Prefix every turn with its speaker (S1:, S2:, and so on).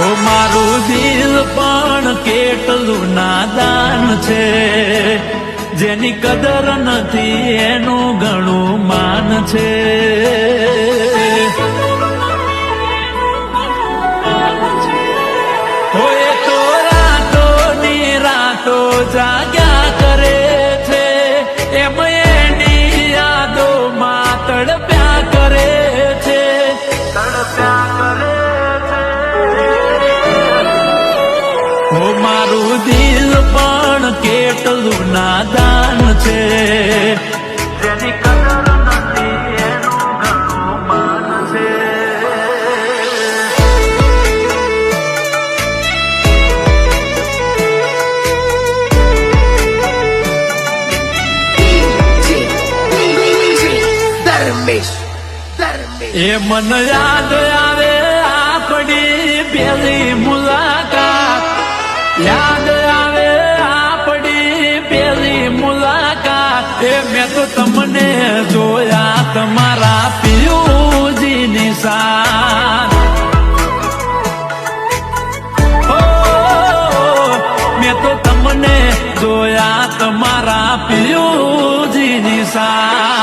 S1: હો મારું દિલ પણ કેટલું નાદાન છે. જેની કદર નથી એનું ઘણું માન છે. મારું દિલ પણ કેટલું નાદાન છે. જેની કદર એ મન યાદ આવે આપણી પેલી એ મેં તો તમને જોયા તમારા પિયુજીની નિશા મેં તો તમને જોયા તમારા પિયુજીની સાથ